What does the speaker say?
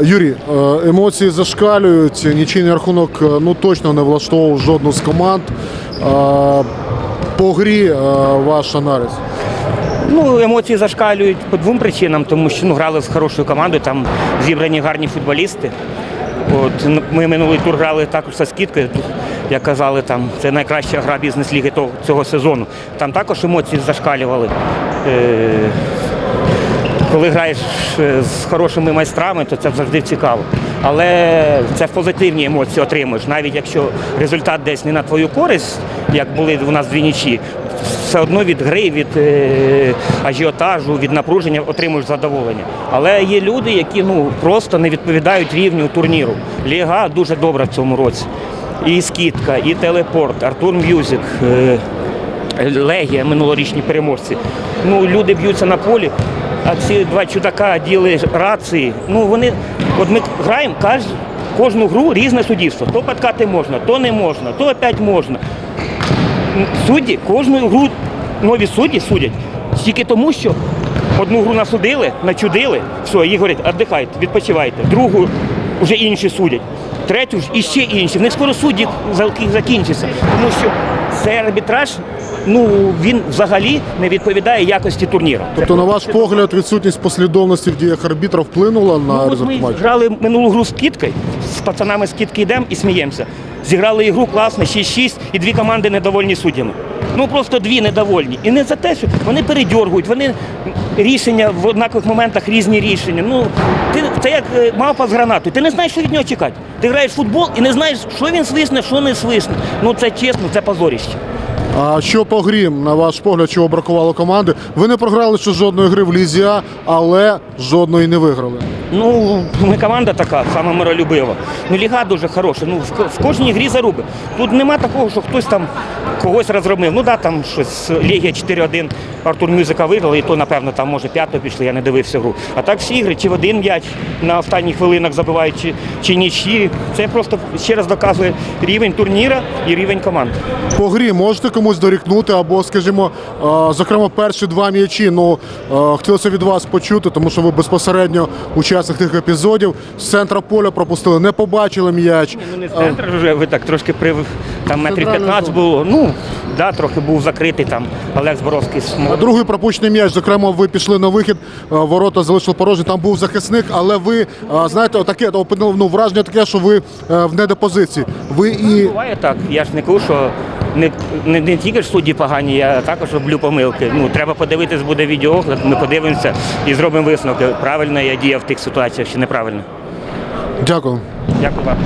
Юрій, емоції зашкалюють. Нічийний рахунок е, ну точно не влаштовував жодну з команд. По грі е, ваш аналіз. Ну, емоції зашкалюють по двом причинам, тому що ну, грали з хорошою командою, там зібрані гарні футболісти. От, ми минулий тур грали також зі скидкою, як казали, там, це найкраща гра бізнес-ліги цього сезону. Там також емоції зашкалювали. Е, коли граєш е, з хорошими майстрами, то це завжди цікаво. Але це позитивні емоції отримуєш, навіть якщо результат десь не на твою користь, як були у нас дві нічі, все одно від гри, від е, ажіотажу, від напруження отримуєш задоволення. Але є люди, які ну просто не відповідають рівню турніру. Ліга дуже добра в цьому році. І скидка, і телепорт, Артур М'юзик. Легія, минулорічні переможці. Ну, люди б'ються на полі, а ці два чудака діли рації. Ну, вони, от ми граємо кожну гру різне суддівство. То подкати можна, то не можна, то опять можна. Судді кожну гру нові судді судять тільки тому, що одну гру насудили, начудили, все, їх говорять, віддихайте, відпочивайте. Другу вже інші судять. Третю ж іще інші. В них скоро судді закінчаться. Тому що цей арбітраж, ну він взагалі не відповідає якості турніру. Тобто, на ваш погляд, відсутність послідовності в діях арбітра вплинула на Ну, результат ми матчу? грали минулу гру з кіткою, з пацанами з кітки йдемо і сміємося. Зіграли ігру класно, 6-6, і дві команди недовольні суддями. Ну просто дві недовольні. І не за те, що вони передьоргують, вони рішення в однакових моментах різні рішення. Ну, ти, це як е, мавпа з гранатою. Ти не знаєш, що від нього чекати. Ти граєш в футбол і не знаєш, що він свисне, що не свисне. Ну це чесно, це позоріще. А що по грі, на ваш погляд, чого бракувало команди? Ви не програли ще жодної гри в Лізі але жодної не виграли. Ну, ми команда така, саме миролюбива. Ну, ліга дуже хороша. Ну, в, в кожній грі заруби. Тут нема такого, що хтось там когось розробив. Ну да, там щось Легія 4-1, Артур Мюзика виграли, і то, напевно, там може п'ято пішли, я не дивився гру. А так всі ігри, чи в один м'яч на останніх хвилинах забивають, чи, чи нічі. Це просто ще раз доказує рівень турніра і рівень команд. По грі можете комусь дорікнути, або, скажімо, зокрема, перші два м'ячі. Ну хотілося від вас почути, тому що ви безпосередньо учасник тих епізодів. З центра поля пропустили, не побачили м'яч. Ну не з центра вже ви так трошки при там метрів 15 було. Ну, да, трохи був закритий там Олег Зборовський. Другий пропущений м'яч. Зокрема, ви пішли на вихід, е, ворота залишили порожні. Там був захисник, але ви е, знаєте, таке опинили ну, враження таке, що ви е, в недопозиції. Ви і Буває так. Я ж не кажу, що не, не, не тільки ж судді погані, я також роблю помилки. Ну, треба подивитись, буде відеоогляд, ми подивимося і зробимо висновки. Правильно я діяв в тих ситуаціях чи неправильно. дякую. Дякую вам.